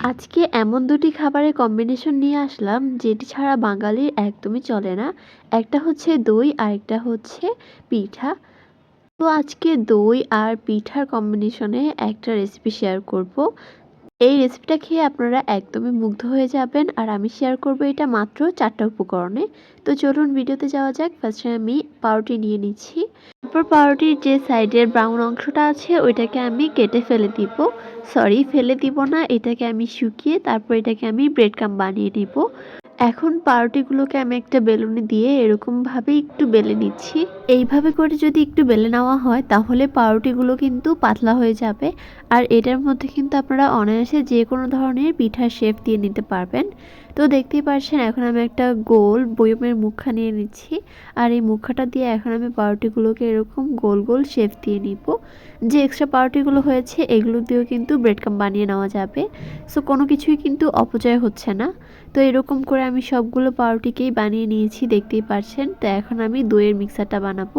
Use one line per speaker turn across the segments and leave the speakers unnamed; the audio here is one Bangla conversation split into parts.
আজকে এমন দুটি খাবারের কম্বিনেশন নিয়ে আসলাম, যেটি ছাড়া বাঙালির একদমই চলে না। একটা হচ্ছে দই আর একটা হচ্ছে পিঠা। তো আজকে দই আর পিঠার কম্বিনেশনে একটা রেসিপি শেয়ার করব। এই রেসিপিটা খেয়ে আপনারা একদমই মুগ্ধ হয়ে যাবেন, আর আমি শেয়ার করব এটা মাত্র চারটা উপকরণে। তো চলুন ভিডিওতে যাওয়া যাক। ফার্স্টে আমি পাউরুটি নিয়ে নিচ্ছি। তারপর পাউরুটির যে সাইডের ব্রাউন অংশটা আছে, ওইটাকে আমি কেটে ফেলে দিব। সরি ফেলে দিব না, এটাকে আমি শুকিয়ে তারপর এটাকে আমি ব্রেড কাম বানিয়ে নিব। এখন পাউরুটিগুলোকে আমি একটা বেলুনে দিয়ে এরকমভাবে একটু বেলে নিচ্ছি। এইভাবে করে যদি একটু বেলে নেওয়া হয়, তাহলে পাউরুটিগুলো কিন্তু পাতলা হয়ে যাবে। আর এটার মধ্যে কিন্তু আপনারা অনায়াসে যে কোনো ধরনের পিঠার শেপ দিয়ে নিতে পারবেন। তো দেখতেই পাচ্ছেন এখন আমি একটা গোল বয়মের মুখা নিয়ে নিচ্ছি। আর এই মুখাটা দিয়ে এখন আমি পাউরুটিগুলোকে এরকম গোল গোল শেপ দিয়ে নিব। যে এক্সট্রা পাউরুটিগুলো হয়েছে, এগুলো দিয়েও কিন্তু ব্রেড কাম বানিয়ে নেওয়া যাবে। সো কোনো কিছুই কিন্তু অপচয় হচ্ছে না। তো এরকম করে আমি সবগুলো পাউরুটিকেই বানিয়ে নিয়েছি, দেখতেই পাচ্ছেন তো এখন আমি দইয়ের মিক্সারটা বানাবো।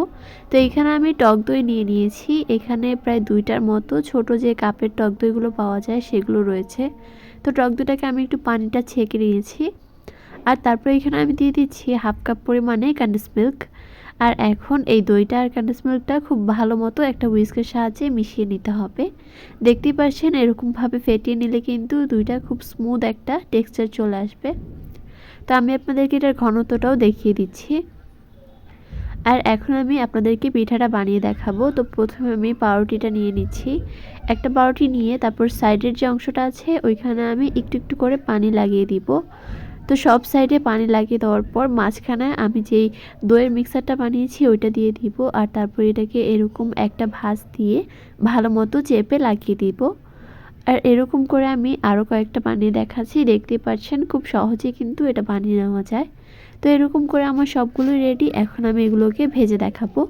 তো এখানে আমি টক দই নিয়ে নিয়েছি। এখানে প্রায় দুইটার মতো ছোট যে কাপের টক দইগুলো পাওয়া যায়, সেগুলো রয়েছে। তো টক দইটাকে আমি একটু পানিটা ছেঁকে নিয়েছি। আর তারপরে এখানে আমি দিয়ে দিচ্ছি হাফ কাপ পরিমাণে ক্যান্ডিস মিল্ক আর এখন এই দইটা আর ক্যান্ডিস মিল্কটা খুব ভালো মতো একটা হুইস্কের সাহায্যে মিশিয়ে নিতে হবে। দেখতেই পাচ্ছেন এরকমভাবে ফেটিয়ে নিলে কিন্তু দুইটা খুব স্মুথ একটা টেক্সচার চলে আসবে। তো আমি আপনাদেরকে এটার ঘনত্বটাও দেখিয়ে দিচ্ছি। আর এখন আমি আপনাদেরকে পিঠাটা বানিয়ে দেখাবো। তো প্রথমে আমি পাউরুটিটা নিয়ে নিচ্ছি। একটা পাউরুটি নিয়ে তারপর সাইডের যে অংশটা আছে, ওইখানে আমি একটু একটু করে পানি লাগিয়ে দিব। তো সব সাইডে পানি লাগিয়ে দেওয়ার পর মাঝখানে আমি যেই দইয়ের মিক্সারটা বানিয়েছি, ওইটা দিয়ে দিব। আর তারপর এটাকে এরকম একটা ভাঁজ দিয়ে ভালো মতো চেপে লাগিয়ে দিব। আর এরকম করে আমি আরও কয়েকটা বানিয়ে দেখাচ্ছি। দেখতে পাচ্ছেন খুব সহজে কিন্তু এটা বানিয়ে নেওয়া যায়। তো এরকম করে আমার সবগুলোই রেডি এখন আমি এগুলোকে ভেজে দেখাবো।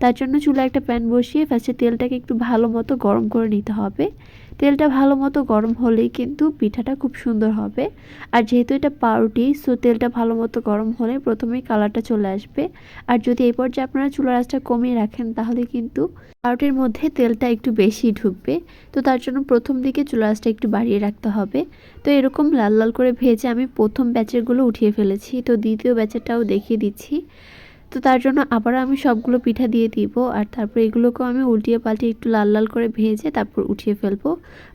তার জন্য চুলা একটা প্যান বসিয়ে ফার্স্টে তেলটাকে একটু ভালো মতো গরম করে নিতে হবে। তেলটা ভালো মতো গরম হলেই কিন্তু পিঠাটা খুব সুন্দর হবে। আর যেহেতু এটা পাউরুটি, সো তেলটা ভালো মতো গরম হলে প্রথমেই কালারটা চলে আসবে। আর যদি এই পর্যায়ে আপনারা চুলার আঁচটা কমিয়ে রাখেন, তাহলে কিন্তু পাউরুটির মধ্যে তেলটা একটু বেশি ঢুকবে। তো তার জন্য প্রথম দিকে চুলার আঁচটা একটু বাড়িয়ে রাখতে হবে। তো এরকম লাল লাল করে ভেজে আমি প্রথম ব্যাচেরগুলো উঠিয়ে ফেলেছি। তো দ্বিতীয় ব্যাচেরটাও দেখিয়ে দিচ্ছি। তো তার জন্য আবার আমি সবগুলো পিঠা দিয়ে দিব। আর তারপর এগুলোকেও আমি উল্টিয়ে পাল্টিয়ে একটু লাল লাল করে ভেজে তারপর উঠিয়ে ফেলব।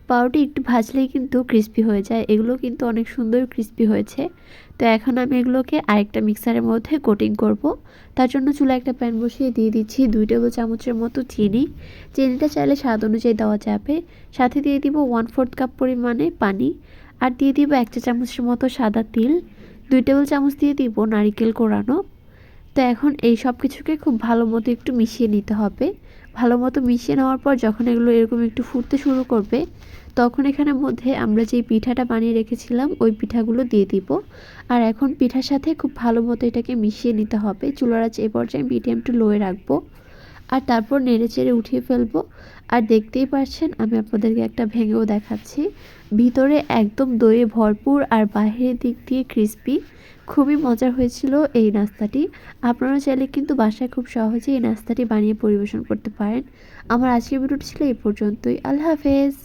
পাউরুটি একটু ভাজলেই কিন্তু ক্রিস্পি হয়ে যায়। এগুলো কিন্তু অনেক সুন্দর ক্রিস্পি হয়েছে। তো এখন আমি এগুলোকে আরেকটা মিক্সারের মধ্যে কোটিং করব। তার জন্য চুলা একটা প্যান বসিয়ে দিয়ে দিচ্ছি দুই টেবিল চামচের মতো চিনি। চিনিটা চাইলে স্বাদ অনুযায়ী দেওয়া যাবে। সাথে দিয়ে দিব ওয়ান ফোর্থ কাপ পরিমাণে পানি। আর দিয়ে দিব এক চা চামচের মতো সাদা তিল। দুই টেবিল চামচ দিয়ে দিব নারিকেল কোরানো। তো এখন এই সব কিছুকে খুব ভালো মতো একটু মিশিয়ে নিতে হবে। ভালো মতো মিশিয়ে নেওয়ার পর যখন এগুলো এরকম একটু ফুটতে শুরু করবে, তখন এখানে মধ্যে আমরা যেই পিঠাটা বানিয়ে রেখেছিলাম, ওই পিঠাগুলো দিয়ে দিব। আর এখন পিঠার সাথে খুব ভালো মতো এটাকে মিশিয়ে নিতে হবে। চুলার আছে এ পর্যায়ে মিডিয়াম টু লোয়ে রাখব। আর তারপর নেড়ে চেড়ে উঠিয়ে ফেলব। আর দেখতেই পাচ্ছেন আমি আপনাদেরকে একটা ভেঙেও দেখাচ্ছি। ভিতরে একদম দইয়ে ভরপুর আর বাহিরের দিক দিয়ে ক্রিস্পি খুবই মজা হয়েছিল এই নাস্তাটি। আপনারা চাইলে কিন্তু বাসায় খুব সহজেই এই নাস্তাটি বানিয়ে পরিবেশন করতে পারেন। আমার আজকের ভিডিওটি ছিল এই পর্যন্তই। আল্লাহ হাফেজ।